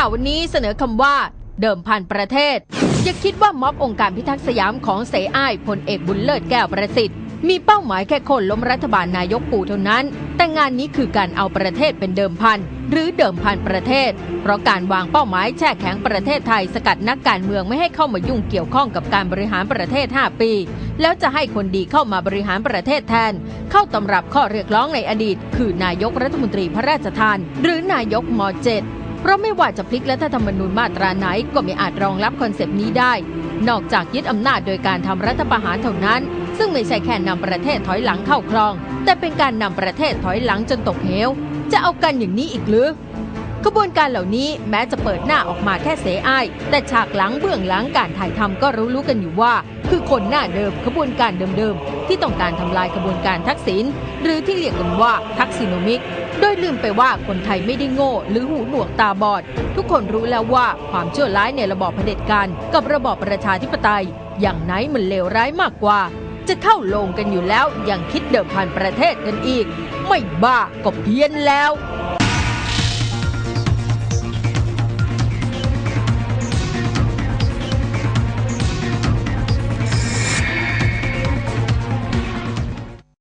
ข่าววันนี้เสนอคำว่า เดิมพันประเทศอย่าคิดว่าม็อบองค์การพิทักษ์สยามของเสอ้ายพลเอกบุญเลิศแก้วประสิทธิ์ มีเป้าหมายแค่คนล้มรัฐบาลนายกปู่เท่านั้น แต่งานนี้คือการเอาประเทศเป็นเดิมพัน หรือเดิมพันประเทศ เพราะการวางเป้าหมายแช่แข็งประเทศไทยสกัดนักการเมืองไม่ให้เข้ามายุ่งเกี่ยวข้องกับการบริหารประเทศ 5 ปี แล้วจะให้คนดีเข้ามาบริหารประเทศแทน เข้าตำรับข้อเรียกร้องในอดีต คือนายกรัฐมนตรีพระราชทาน หรือนายกม .7 เพราะไม่ว่าจะพลิกรัฐธรรมนูญมาตราไหนก็ไม่อาจรองรับคอนเซปต์นี้ได้ นอกจากยึดอำนาจโดยการทำรัฐประหารเท่านั้น ซึ่งไม่ใช่แค่นำประเทศถอยหลังเข้าคลอง แต่เป็นการนำประเทศถอยหลังจนตกเหว จะเอากันอย่างนี้อีกหรือ ขบวนการเหล่านี้แม้จะเปิดหน้าออกมาแค่เสอ้าย แต่ฉากหลังเบื้องหลังการถ่ายทำก็รู้รู้ๆกันอยู่ว่า คือคนหน้าเดิมขบวนการเดิมๆ ที่ต้องการทำลายขบวนการทักษิณหรือที่เรียกกันว่าทักษิโนมิกโดยลืมไปว่าคนไทยไม่ได้โง่ หรือหูหนวกตาบอด ทุกคนรู้แล้วว่าความชั่วร้ายในระบอบเผด็จการกับระบอบประชาธิปไตย อย่างไหนมันเลวร้ายมากกว่า จะเข้าลงกันอยู่แล้วยังคิดเดิมพันประเทศกันอีก ไม่บ้าก็เพี้ยนแล้ว